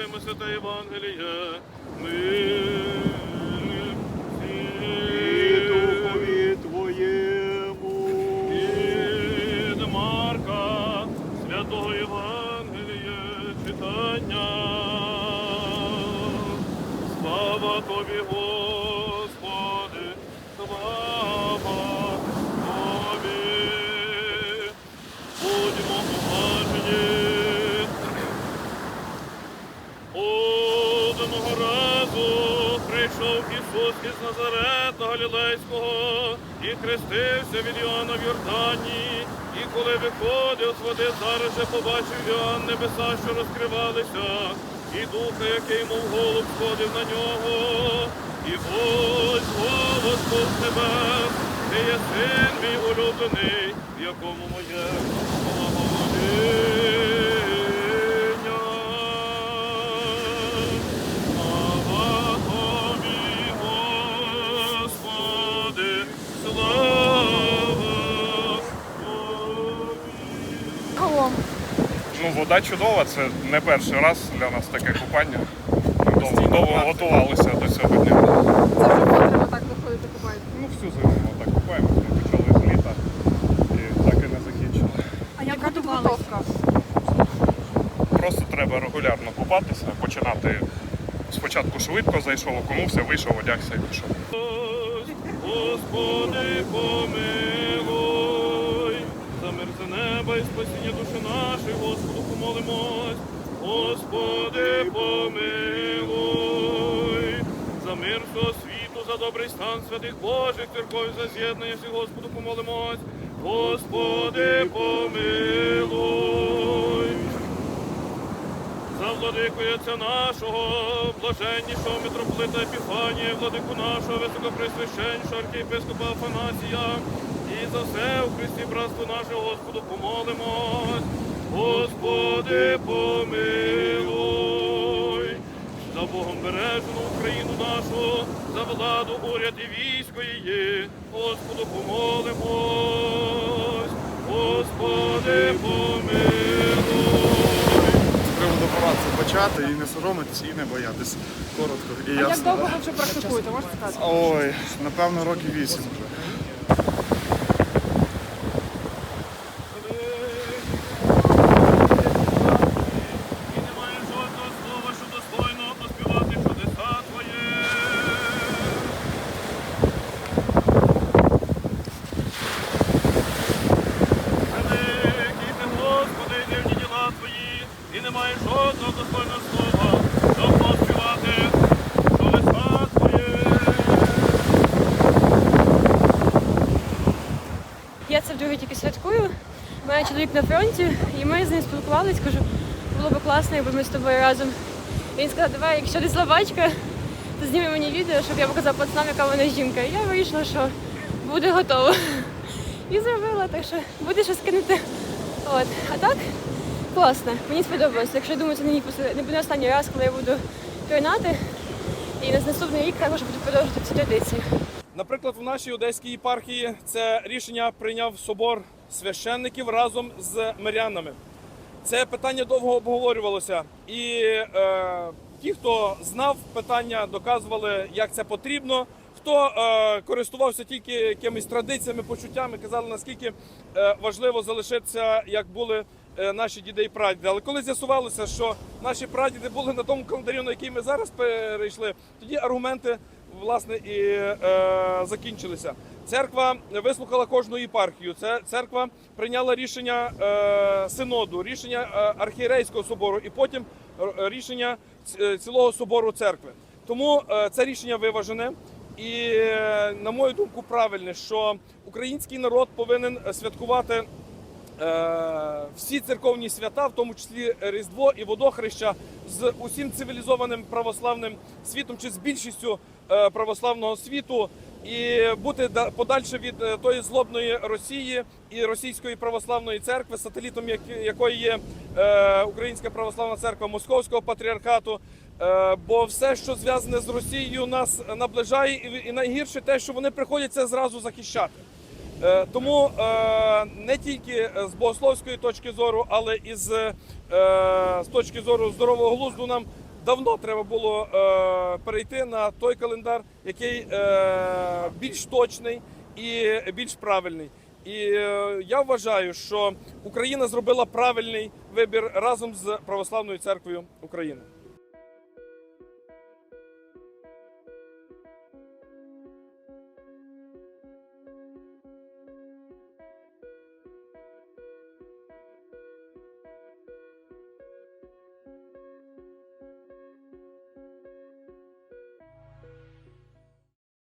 слухаємо святе Євангеліє. Духові Твоєму. Марка, святого Євангелія, читання. Слава тобі, Господи! З Назарета Галілейського і хрестився від Іоанна в Йордані. І коли виходив з води, зараз же побачив Іоанн небеса, що розкривалися, і духа, який, мов голуб, сходив на нього. І ось голос був небес, ти є син мій улюблений, в якому моє благовоління. Ну, вода чудова, це не перший раз для нас таке купання. Ми довго, довго готувалися до цього дня. Це вже потреба так виходити купаєте. Ну, всю зиму ми так купаємося. Ми почали з літа і так і не закінчили. А як підготовка? Просто треба регулярно купатися, починати спочатку швидко зайшов, окунувся, вийшов, одягся і пішов. Господи, помилуй, за мир за неба і спасіння душі нашої, Помолимось. Господи, помилуй, за мир всього світу, за добрий стан святих Божих церков, за з'єднання всіх, Господу помолимось. Господи, помилуй. За владику отця нашого, блаженнішого митрополита Епіфанія, владику нашого, високопресвященнішого архієпископа Афанасія, і за все у Христі братство наше, Господу, помолимось. Господи, помилуй. За Богом бережену Україну нашу, за владу, уряд і військо її, Господу, помолимось. Господи, помилуй. з приводу операції почати і не соромитись, і не боятись. Коротко і А як ясно. довго ви вже практикуєте, можете сказати? Ой, напевно, років вісім вже. І немає жодного слова, що достойно поспівати чудеса Твоє. Великий ти, Господи, і дивні діла Твої, і немає жодного. Я це вдруге тільки святкую. Мене чоловік на фронті, і ми з ним спілкувалися. Кажу, було б класно, якби ми з тобою разом. І Він сказав, давай, якщо ти слабачка, то зніми мені відео, щоб я показав пацанам, яка вона жінка. І я вирішила, що буде готово. І зробила, так що буде що скинути. От. А так, класно, мені сподобалося. Якщо я думаю, це не, буде останній раз, коли я буду пірнати. І на наступний рік також буду продовжувати цю традицію. Наприклад, в нашій одеській єпархії це рішення прийняв собор священників разом з мирянами. Це питання довго обговорювалося, і е, ті, хто знав питання, доказували, як це потрібно. Хто е, користувався тільки якимись традиціями, почуттями, казали, наскільки е, важливо залишитися, як були наші діди і прадіди. Але коли з'ясувалося, що наші прадіди були на тому календарі, на який ми зараз перейшли, тоді аргументи власне і е, закінчилися. Церква вислухала кожну єпархію. Це церква прийняла рішення е, синоду, рішення е, архієрейського собору і потім е, рішення е, цілого собору церкви. Тому е, це рішення виважене. І, е, на мою думку, правильне, що український народ повинен святкувати е, всі церковні свята, в тому числі Різдво і Водохреща, з усім цивілізованим православним світом чи з більшістю е, православного світу, і бути подальше від е, тої злобної Росії і Російської православної церкви, сателітом як- якої є е, Українська православна церква Московського патріархату. Е, Бо все, що зв'язане з Росією, нас наближає, і- найгірше те, що вони приходять це зразу захищати. Е, Тому е, не тільки з богословської точки зору, але і з, е, точки зору здорового глузду нам давно треба було перейти на той календар, який більш точний і більш правильний. І я вважаю, що Україна зробила правильний вибір разом з Православною церквою України.